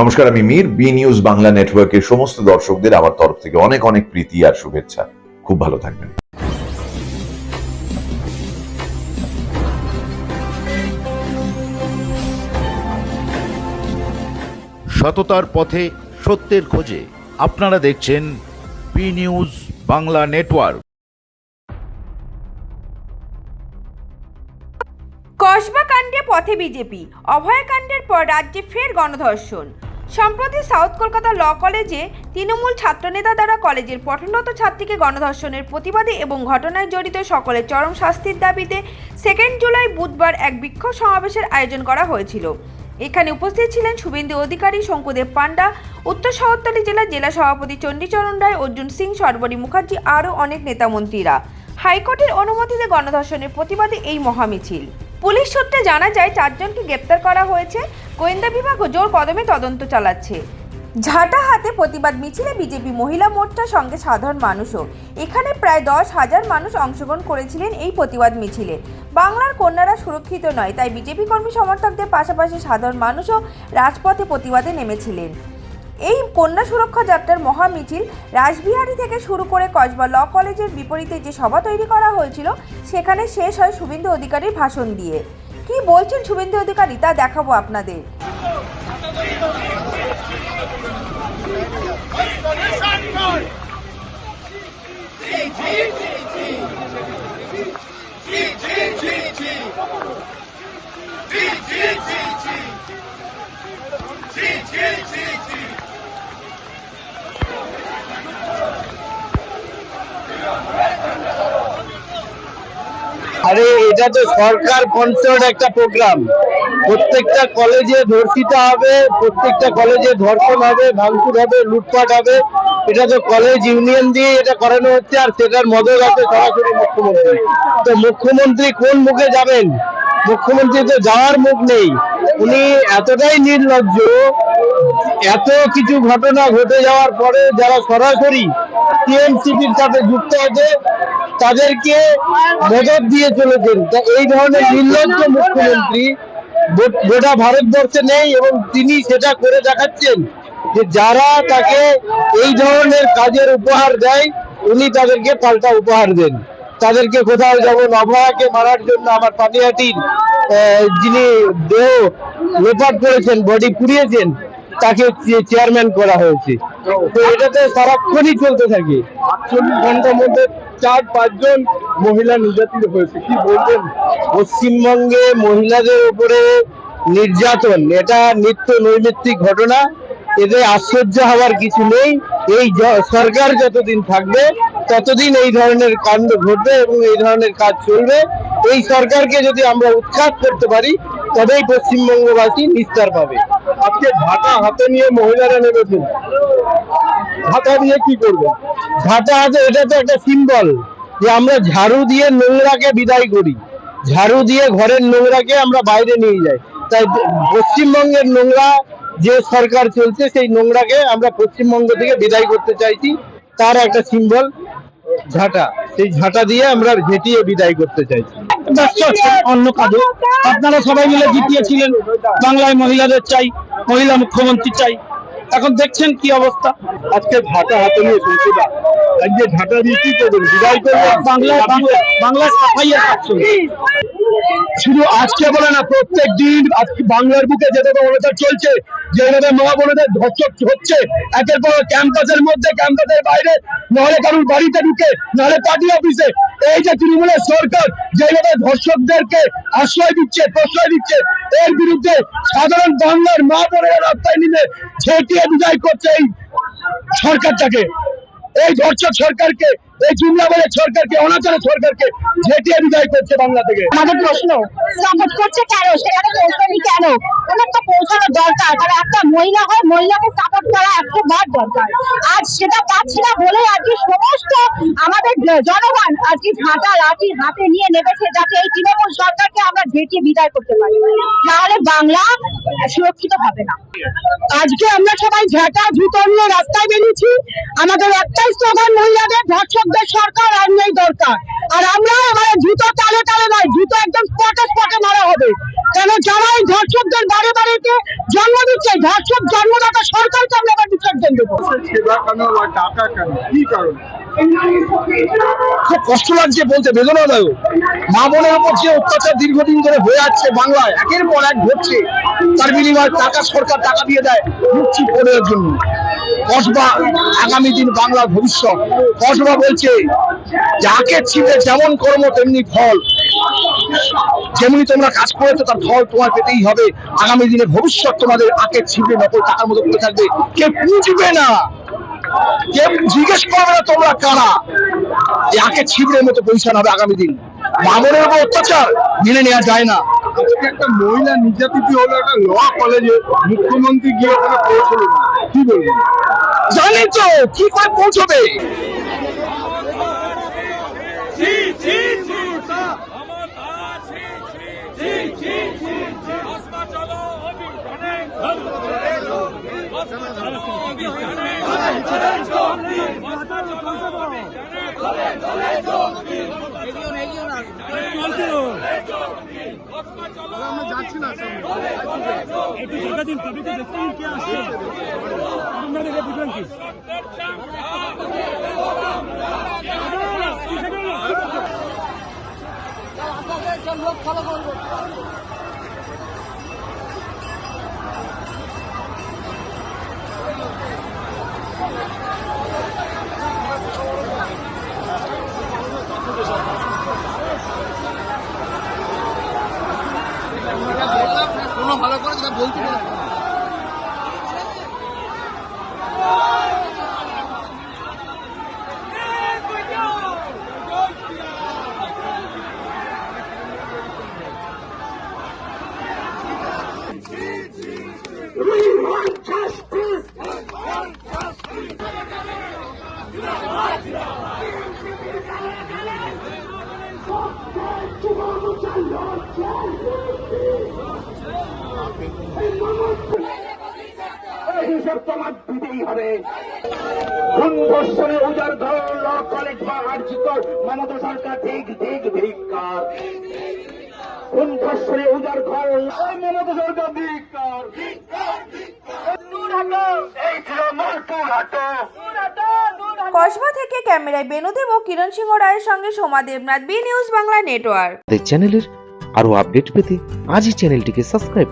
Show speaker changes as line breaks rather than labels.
নমস্কার আমি Mir B news Bangla নেটওয়ার্কের সমস্ত দর্শকদের আমার তরফ থেকে অনেক অনেক প্রীতি আর শুভেচ্ছা। খুব ভালো থাকবেন।
সততার পথে সত্যের খোঁজে আপনারা দেখছেন B news Bangla network.
Kasba কাণ্ডে পথে বিজেপি অভয়কাণ্ডের পর রাজ্যে ফের গণধর্ষণ। সম্প্রতি সাউথ কলকাতা ল কলেজে তৃণমূল ছাত্রনেতা দ্বারা কলেজের পঠনরত ছাত্রীকে গণধর্ষণের প্রতিবাদে এবং ঘটনায় জড়িত সকলের চরম শাস্তির দাবিতে সেকেন্ড জুলাই বুধবার এক বিক্ষোভ সমাবেশের আয়োজন করা হয়েছিল। এখানে উপস্থিত ছিলেন শুভেন্দু অধিকারী, শঙ্কুদেব পান্ডা উত্তর শহরতলী জেলার জেলা সভাপতি চণ্ডীচরণ রায়, অর্জুন সিং, সর্বরী মুখার্জি, আরও অনেক নেতামন্ত্রীরা। হাইকোর্টের অনুমতিতে গণধর্ষণের প্রতিবাদে এই মহামিছিল। পুলিশ সূত্রে জানা যায়, চারজনকে গ্রেপ্তার করা হয়েছে। গোয়েন্দা বিভাগও জোর কদমে তদন্ত চালাচ্ছে। ঝাঁটা হাতে প্রতিবাদ মিছিলে বিজেপি মহিলা মোর্চার সঙ্গে সাধারণ মানুষও। এখানে প্রায় দশ হাজার মানুষ অংশগ্রহণ করেছিলেন এই প্রতিবাদ মিছিলে। বাংলার কন্যারা সুরক্ষিত নয়, তাই বিজেপি কর্মী সমর্থকদের পাশাপাশি সাধারণ মানুষও রাজপথে প্রতিবাদে নেমেছিলেন। এই কন্যা সুরক্ষা যাত্রার মহামিছিল রাসবিহারী থেকে শুরু করে কসবা ল কলেজের বিপরীতে যে সভা তৈরি করা হয়েছিল, সেখানে শেষ হয় শুভেন্দু অধিকারীর ভাষণ দিয়ে। কি বলছেন শুভেন্দু অধিকারী? তা দেখাবো আপনাদের।
আরে, এটা তো সরকার কনসার্ন একটা প্রোগ্রাম প্রত্যেকটা কলেজে ধর্ষিত হবে, প্রত্যেকটা কলেজে ধর্ষণ হবে, ভাঙচুর হবে, লুটপাট হবে। এটা তো কলেজ ইউনিয়ন দিয়ে এটা করানো হচ্ছে আর সেটার মদত আছে সরাসরি মুখ্যমন্ত্রী। তো মুখ্যমন্ত্রী কোন মুখে যাবেন? মুখ্যমন্ত্রী তো যাওয়ার মুখ নেই। উনি এতটাই নির্লজ্জ এত কিছু ঘটনা ঘটে যাওয়ার পরে যারা সরাসরি টিএমসিপির সাথে যুক্ত আছে, তাদেরকে মদত দিয়ে চলেছেন। এই ধরনের নির্লজ্জ মুখ্যমন্ত্রী গোটা ভারতবর্ষে নেই এবং তিনি সেটা করে দেখাচ্ছেন যে যারা তাকে এই ধরনের কাজের উপহার দেয়, উনি তাদেরকে পাল্টা উপহার দেন। তাদেরকে কোথাও যেমন অভয়াকে মারার জন্য আমার পানিহাটির যিনি দেহ লোপাট করেছেন, বডি পুড়িয়েছেন তাকে চেয়ারম্যান করা হয়েছে। তো এটা তো সারাক্ষণই চলতে থাকে। আটচল্লিশ ঘণ্টার মধ্যে চার, পাঁচজন মহিলা নির্যাতিত হয়েছে। কি বলবেন? পশ্চিমবঙ্গে মহিলাদের উপরে নির্যাতন, এটা নিত্য নৈমিত্তিক ঘটনা। এতে আশ্চর্য হওয়ার কিছু নেই। এই সরকার যতদিন থাকবে, ততদিন এই ধরনের কাণ্ড ঘটবে এবং এই ধরনের কাজ চলবে। এই সরকারকে যদি আমরা উৎখাত করতে পারি, তবেই পশ্চিমবঙ্গবাসী নিস্তার পাবে। আজকে ঝাঁটা হাতে নিয়ে মহিলারা নেমেছেন। ঝাঁটা দিয়ে কি করবে? ঝাঁটা হাতে এটা তো একটা সিম্বল যে আমরা ঝাড়ু দিয়ে নোংরাকে বিদায় করি। ঝাড়ু দিয়ে ঘরের নোংরাকে আমরা বাইরে নিয়ে যাই। তাই পশ্চিমবঙ্গের নোংরা যে সরকার চলছে, সেই নোংরাকে আমরা পশ্চিমবঙ্গ থেকে বিদায় করতে চাইছি। তার একটা সিম্বল ঝাঁটা। সেই ঝাঁটা দিয়ে আমরা ঝেঁটিয়ে বিদায় করতে চাইছি। অন্য কাজে। আপনারা সবাই মিলে জিতিয়েছিলেন। বাংলায় মহিলাদের চাই। মহিলা মুখ্যমন্ত্রী চাই। এখন দেখছেন কি অবস্থা। আজকে ঝাঁটা হাতে নিয়ে শুনছিলাম আজকে ঝাঁটা দিয়ে কি করবেন? বিদায় করবেন? বাংলা- সাফাইয়ের শুধু আজকে বলে না প্রত্যেক দিন আজকে বাংলার বুকে যেভাবে অনাচার চলছে যেভাবে মা বোনদের ধর্ষক হচ্ছে একের পর ক্যাম্পাসের মধ্যে ক্যাম্পাসের বাইরে নাহলে কারুর বাড়িতে ঢুকে নাহলে পার্টি অফিসে এই যে তৃণমূলের সরকার যেভাবে ধর্ষকদেরকে আশ্রয় দিচ্ছে, প্রশ্রয় দিচ্ছে, এর বিরুদ্ধে সাধারণ বাংলার মা বোনেরা রাস্তায় নেমে ছেটিয়ে বিদায় করছে এই সরকারটাকে। এই ধর্ষক সরকারকে, এই জুমলাবাদের সরকারকে অনাচারের সরকারকে ঝেঁটিয়ে বিদায় করছে বাংলা থেকে।
আমাদের প্রশ্ন সাপোর্ট করছে কেন? সেখানে পৌঁছানি কেন? ওনার তো পৌঁছানো দরকার। কারণ একটা মহিলা হয়, মহিলাকে সাপোর্ট করা একশো বার দরকার। আজ সেটা পাচ্ছে না বলে আজকে সমস্ত জনগণ আজকে ঝাঁটা লাঠি হাতে নিয়ে নেমেছে যাতে এই তৃণমূল সরকারকে আমরা ঝেঁটিয়ে বিদায় করতে পারি। নাহলে বাংলা সুরক্ষিত হবে না। আজকে আমরা সবাই ঝাঁটা, জুতো নিয়ে রাস্তায় বেরিয়েছি। আমাদের একটাই স্লোগান মহিলাদের ধর্ষক দর্শকদের সরকার আর নেই দরকার। আর আমরা এবারে জুতো তালে তালে নয়, জুতো একদম স্পটে স্পটে মারা হবে। কেন যারা এই ধর্ষকদের বাড়ি বাড়িতে জন্ম দিচ্ছে, ধর্ষক জন্মদাতা সরকারকে আমরা এবার বিসর্জন দেবো।
টাকা কেন? কি কারণ?
খুব কষ্ট লাগছে বলতে বেদনাদায়ক মা বোনের উপর যে অত্যাচার দীর্ঘদিন ধরে হয়ে যাচ্ছে বাংলায়, একের পর এক ঘটছে। তার বিনিময়ে টাকা সরকার টাকা দিয়ে দেয় মুক্তি পড়ার জন্য। কসবা আগামী দিন বাংলার ভবিষ্যৎ। কসবা বলছে, যাকে ছিপে যেমন কর্ম, তেমনি ফল। যেমনি তোমরা কাজ করেছ, তার ফল তোমার পেতেই হবে। আগামী দিনে ভবিষ্যৎ তোমাদের আখের ছিপে নকল টাকার মতো পড়ে থাকবে। কে বুঝবে না। কেউ জিজ্ঞেস করবে না তোমরা কারা যাকে ছিবড়ের মতো পজিশন হবে আগামী দিন। মামনের উপর অত্যাচার মেনে নেওয়া যায় না।
আজকে একটা মহিলা নির্যাতিত হলো একটা ল কলেজে মুখ্যমন্ত্রী গিয়ে ওখানে পৌঁছলো না। কি বলবেন
জানি তো কি করে পৌঁছবে?
আমরা যাচ্ছি না।
একটু জায়গা দিন তবে তো দেখুন কে আসছে আপনারা দেখে বুঝলেন কি
খুন ধর্ষণে উজার ঘর ল কলেজ বা আর্জিকর মমতা সরকার ঠিক ঠিক ধিক্কার খুন ধর্ষণে উজার ওই মমতা সরকার ধিক্কার
কসবা থেকে ক্যামেরায় বেনুদেব ও কিরণ সিংহ রায়ের সঙ্গে Soma Debnath B news Bangla network.
আমাদের চ্যানেলের আরও আপডেট পেতে আজই চ্যানেলটিকে সাবস্ক্রাইব